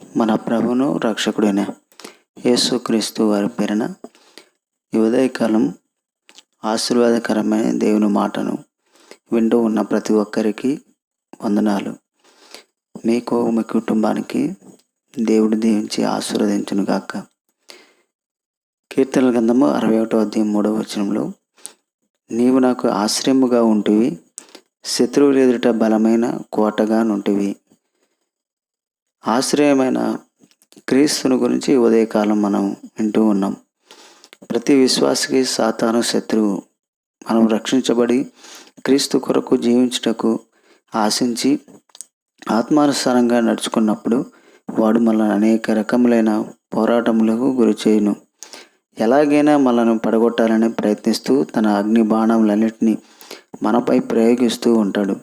మన ప్రభును రక్షకుడైన యేసుక్రీస్తు వారి పేరున ఈ ఉదయకాలం ఆశీర్వాదకరమైన దేవుని మాటను వింటూ ఉన్న ప్రతి ఒక్కరికి వందనాలు. మీకు మీ కుటుంబానికి దేవుడు దీవించి ఆశీర్వదించును గాక కీర్తనల గ్రంథము అరవై ఒకటో అధ్యాయం మూడవ వచనంలో నీవు నాకు ఆశ్రయముగా ఉంటివి శత్రువులు ఎదుట బలమైన కోటగా నుంటివి. ఆశ్రయమైన క్రీస్తుని గురించి ఉదయకాలం మనం వింటూ ఉన్నాం. ప్రతి విశ్వాసకి సాతాను శత్రువు. మనం రక్షించబడి క్రీస్తు కొరకు జీవించుటకు ఆశించి ఆత్మానుసారంగా నడుచుకున్నప్పుడు వాడు మనల్ని అనేక రకములైన పోరాటములకు గురి చేయను. ఎలాగైనా మనల్ని పడగొట్టాలని ప్రయత్నిస్తూ తన అగ్ని బాణములన్నింటినీ మనపై ప్రయోగిస్తూ ఉంటాడు.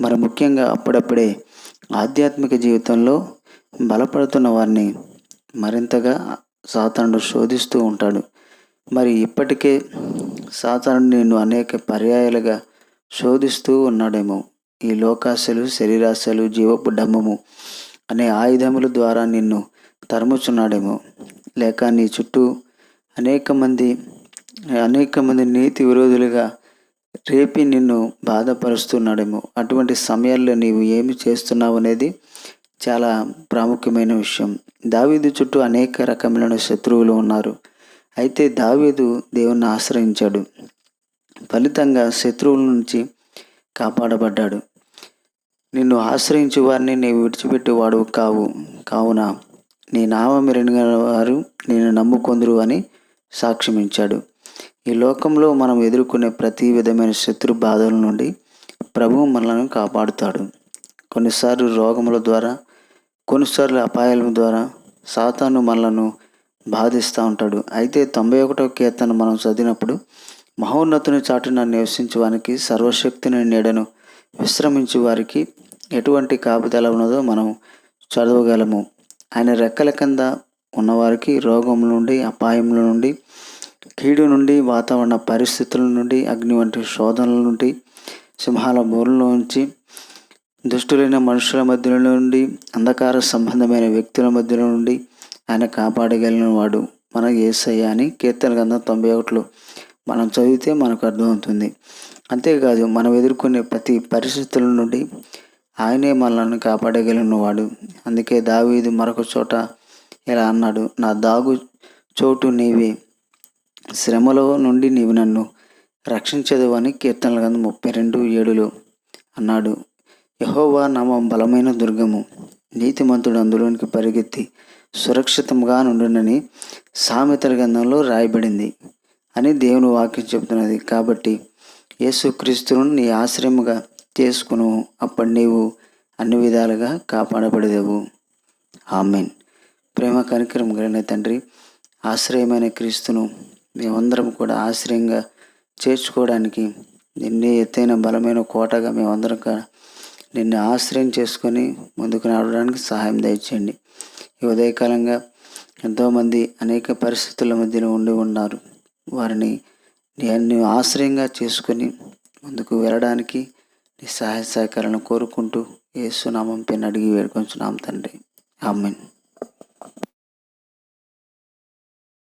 మరి ముఖ్యంగా అప్పుడప్పుడే ఆధ్యాత్మిక జీవితంలో బలపడుతున్న వారిని మరింతగా సాతానుడు శోధిస్తూ ఉంటాడు. మరి ఇప్పటికే సాతానుడు నిన్ను అనేక పర్యాయాలుగా శోధిస్తూ ఉన్నాడేమో. ఈ లోకాశలు శరీరాశలు జీవపు డమ్మము అనే ఆయుధముల ద్వారా నిన్ను తరుముచున్నాడేమో. లేక నీ చుట్టూ అనేక మంది అనేక మంది నీతి విరోధులుగా రేపి నిన్ను బాధపరుస్తున్నాడేమో. అటువంటి సమయాల్లో నీవు ఏమి చేస్తున్నావు అనేది చాలా ప్రాముఖ్యమైన విషయం. దావీదు చుట్టూ అనేక రకమైన శత్రువులు ఉన్నారు. అయితే దావీదు దేవుణ్ణి ఆశ్రయించాడు. ఫలితంగా శత్రువుల నుంచి కాపాడబడ్డాడు. నిన్ను ఆశ్రయించే వారిని నీవు విడిచిపెట్టేవాడు కావు. కావున నీ నామమిరిన వారు నేను నమ్ముకొందురు అని సాక్ష్యమించాడు ఈ లోకంలో మనం ఎదుర్కొనే ప్రతి విధమైన శత్రు బాధల నుండి ప్రభువు మనలను కాపాడుతాడు. కొన్నిసార్లు రోగముల ద్వారా కొన్నిసార్లు అపాయాల ద్వారా సాతాను మనలను బాధిస్తూ ఉంటాడు. అయితే తొంభై ఒకటో కీర్తన మనం చదివినప్పుడు మహోన్నతుని చాటున నివసించే వారికి సర్వశక్తిని నీడను విశ్రమించే వారికి ఎటువంటి కాపుదల ఉన్నదో మనం చదవగలము. ఆయన రెక్కల కింద ఉన్నవారికి రోగం నుండి అపాయముల నుండి కీడు నుండి వాతావరణ పరిస్థితుల నుండి అగ్ని వంటి శోధనల నుండి సింహాల బోర్ల నుంచి దుష్టులైన మనుషుల మధ్యలో నుండి అంధకార సంబంధమైన వ్యక్తుల మధ్యలో నుండి ఆయన కాపాడగలిగిన వాడు మన ఏసయ్య అని కీర్తన గ్రంథం తొంభై ఒకటిలో మనం చదివితే మనకు అర్థమవుతుంది. అంతేకాదు మనం ఎదుర్కొనే ప్రతి పరిస్థితుల నుండి ఆయనే మనల్ని కాపాడగలిగిన వాడు. అందుకే దావీదు మరొక చోట ఇలా అన్నాడు నా దాగు చోటు నీవే. శ్రమలో నుండి నీవు నన్ను రక్షించదు అని కీర్తనల గ్రంథం ముప్పై రెండు ఏడులో అన్నాడు. యహోవా నామం బలమైన దుర్గము. నీతిమంతుడు అందులోనికి పరిగెత్తి సురక్షితంగా నుండునని సామెతల గ్రంథంలో రాయబడింది అని దేవుని వాక్యం చెబుతున్నది. కాబట్టి యేసుక్రీస్తును నీ ఆశ్రయముగా చేసుకును అప్పటి నీవు అన్ని విధాలుగా కాపాడబడేదేవు. ఆమెన్. ప్రేమ కనికరం కలిగిన తండ్రి ఆశ్రయమైన క్రీస్తును మేమందరం కూడా ఆశ్రయంగా చేర్చుకోవడానికి నిన్నే ఎత్తైన బలమైన కోటగా మేమందరం నిన్ను ఆశ్రయం చేసుకొని ముందుకు నడవడానికి సహాయం దయచేయండి. ఈ ఉదయకాలంగా ఎంతోమంది అనేక పరిస్థితుల మధ్యలో ఉండి ఉన్నారు. వారిని నేను ఆశ్రయంగా చేసుకొని ముందుకు వెళ్ళడానికి నీ సహాయ సహకారాలను కోరుకుంటూ ఏసునామం పైన అడిగి వేడుకొంచున్నాం తండ్రి. ఆమెన్.